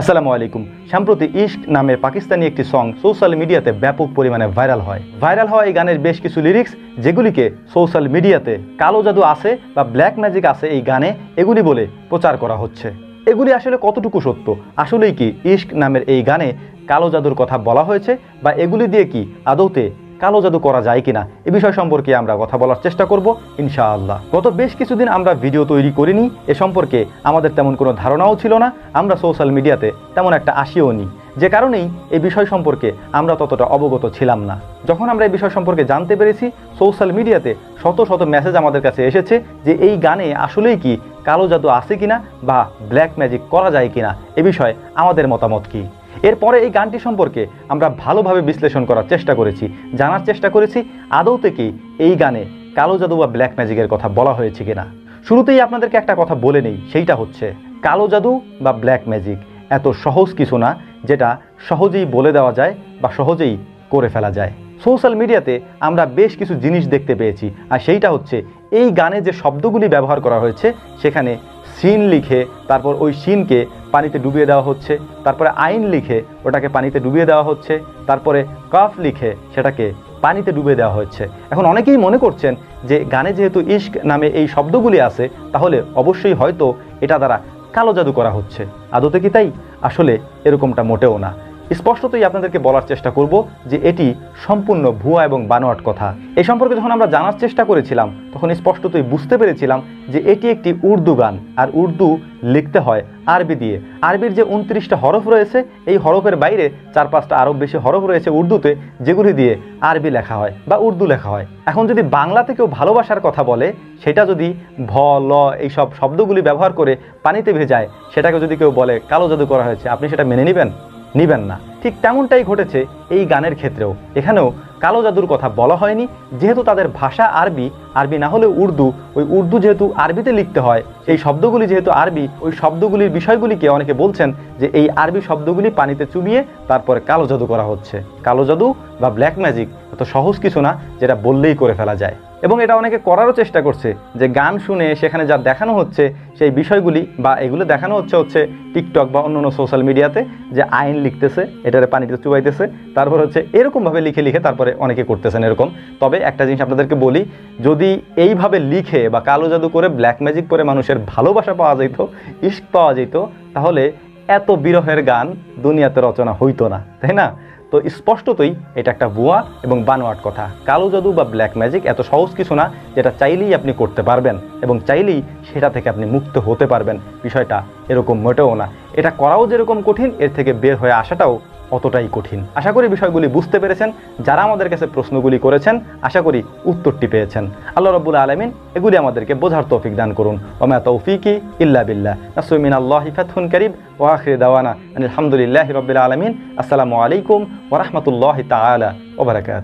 আসসালামু আলাইকুম। সম্প্রতি ইশক নামে পাকিস্তানি একটি সং সোশ্যাল মিডিয়াতে ব্যাপক পরিমাণে ভাইরাল হয়। ভাইরাল হওয়া এই গানের বেশ কিছু লিরিক্স যেগুলিকে সোশ্যাল মিডিয়াতে কালো জাদু আছে বা ব্ল্যাক ম্যাজিক আছে এই গানে এগুলি বলে প্রচার করা হচ্ছে। এগুলি আসলে কতটুকু সত্য? আসলেই কি ইশক নামের এই গানে কালো জাদুর কথা বলা হয়েছে বা এগুলি দিয়ে কি আদৌতে কালো জাদু করা যায় কিনা, এ বিষয় সম্পর্কে আমরা কথা বলার চেষ্টা করব, ইনশাআল্লাহ। গত বেশ কিছুদিন আমরা ভিডিও তৈরি করিনি, এ সম্পর্কে আমাদের তেমন কোনো ধারণাও ছিল না, আমরা সোশ্যাল মিডিয়াতে তেমন একটা আসিও নি। যে কারণেই এই বিষয় সম্পর্কে আমরা ততটা অবগত ছিলাম না। যখন আমরা এই বিষয় সম্পর্কে জানতে পেরেছি, সোশ্যাল মিডিয়াতে শত শত মেসেজ আমাদের কাছে এসেছে যে এই গানে আসলেই কি কালো জাদু আছে কিনা বা ব্ল্যাক ম্যাজিক করা যায় কিনা, এ বিষয়ে আমাদের মতামত কী? এরপরে এই গানটি সম্পর্কে আমরা ভালোভাবে বিশ্লেষণ করার চেষ্টা করেছি, জানার চেষ্টা করেছি, আদৌ কি এই গানে কালো জাদু বা ব্ল্যাক ম্যাজিকের কথা বলা হয়েছে কিনা। শুরুতেই আপনাদেরকে একটা কথা বলে নেই, সেইটা হচ্ছে, কালো জাদু বা ব্ল্যাক ম্যাজিক এত সহজ কিছু না, যেটা সহজেই বলে দেওয়া যায় বা সহজেই করে ফেলা যায়। সোশ্যাল মিডিয়াতে আমরা বেশ কিছু জিনিস দেখতে পেয়েছি, আর সেইটা হচ্ছে, এই গানে যে শব্দগুলি ব্যবহার করা হয়েছে, সেখানে সিন লিখে তারপর ওই সিনকে পানিতে ডুবিয়ে দেওয়া হচ্ছে, তারপরে আইন লিখে ওটাকে পানিতে ডুবিয়ে দেওয়া হচ্ছে, তারপরে কাফ লিখে সেটাকে পানিতে ডুবে দেওয়া হচ্ছে। এখন অনেকেই মনে করছেন যে গানে যেহেতু ইস্ক নামে এই শব্দগুলি আছে, তাহলে অবশ্যই হয়তো এটা দ্বারা কালো জাদু করা হচ্ছে। আদতে কি তাই? আসলে এরকমটা মোটেও না। স্পষ্টতই আপনাদেরকে বলার চেষ্টা করব যে এটি সম্পূর্ণ ভুয়া এবং বানোয়াট কথা। এই সম্পর্কে যখন আমরা জানার চেষ্টা করেছিলাম, তখন স্পষ্টতই বুঝতে পেরেছিলাম যে এটি একটি উর্দু গান, আর উর্দু লিখতে হয় আরবি দিয়ে। আরবির যে উনত্রিশটা হরফ রয়েছে, এই হরফের বাইরে চার পাঁচটা আরও বেশি হরফ রয়েছে উর্দুতে, যেগুলি দিয়ে আরবি লেখা হয় বা উর্দু লেখা হয়। এখন যদি বাংলাতে কেউ ভালোবাসার কথা বলে, সেটা যদি ভ, ল এইসব শব্দগুলি ব্যবহার করে পানিতে ভেজায়, সেটাকে যদি কেউ বলে কালো জাদু করা হয়েছে, আপনি সেটা মেনে নেবেন? নিবেন না। ঠিক তেমনটাই ঘটেছে এই গানের ক্ষেত্রেও। এখানেও কালো জাদুর কথা বলা হয়নি, যেহেতু তাদের ভাষা আরবি আরবি না হলে উর্দু। ওই উর্দু যেহেতু আরবিতে লিখতে হয়, এই শব্দগুলি যেহেতু আরবি, ওই শব্দগুলির বিষয়গুলিকে অনেকে বলছেন যে এই আরবি শব্দগুলি পানিতে চুবিয়ে তারপরে কালো জাদু করা হচ্ছে। কালো জাদু বা ব্ল্যাক ম্যাজিক এত সহজ কিছু না, যেটা বললেই করে ফেলা যায়। এবং এটা অনেকে করারও চেষ্টা করছে যে গান শুনে সেখানে যা দেখানো হচ্ছে, সেই বিষয়গুলি বা এগুলো দেখানো হচ্ছে হচ্ছে টিকটক বা অন্য অন্য সোশ্যাল মিডিয়াতে যে আইন লিখতেছে, এটারে পানিতে চুবাইতেছে, তারপর হচ্ছে এরকমভাবে লিখে লিখে তারপরে অনেকে করতেছেন এরকম। তবে একটা জিনিস আপনাদেরকে বলি, যদি এইভাবে লিখে বা কালো জাদু করে ব্ল্যাক ম্যাজিক করে মানুষের ভালোবাসা পাওয়া যেত ইস্ক পাওয়া যেত তাহলে এত বিরহের গান দুনিয়াতে রচনা হইতো না, তাই না? তো স্পষ্টতই এটা একটা ভুয়া এবং বানোয়াট কথা। কালো জাদু বা ব্ল্যাক ম্যাজিক এত সহজ কিছু না যেটা চাইলেই আপনি করতে পারবেন এবং চাইলেই সেটা থেকে আপনি মুক্ত হতে পারবেন। বিষয়টা এরকম মোটেও না। এটা করাও যেরকম কঠিন, এর থেকে বের হয়ে আসাটাও অতটাই কঠিন। আশা করি বিষয়গুলি বুঝতে পেরেছেন। যারা আমাদের কাছে প্রশ্নগুলি করেছেন, আশা করি উত্তরটি পেয়েছেন। আল্লাহ রব্বুল আলমিন এগুলি আমাদেরকে বোঝার তৌফিক দান করুন। ওমা তৌফিকি ইল্লা বিল্লাহ। নাসুমিন আল্লাহ ফাতহুন করিব ওয়াখির দাওয়ানা আলহামদুলিল্লাহ রবিল আলমিন। আসসালামু আলাইকুম ওরহমতুল্লাহ তালা ওবরাকাত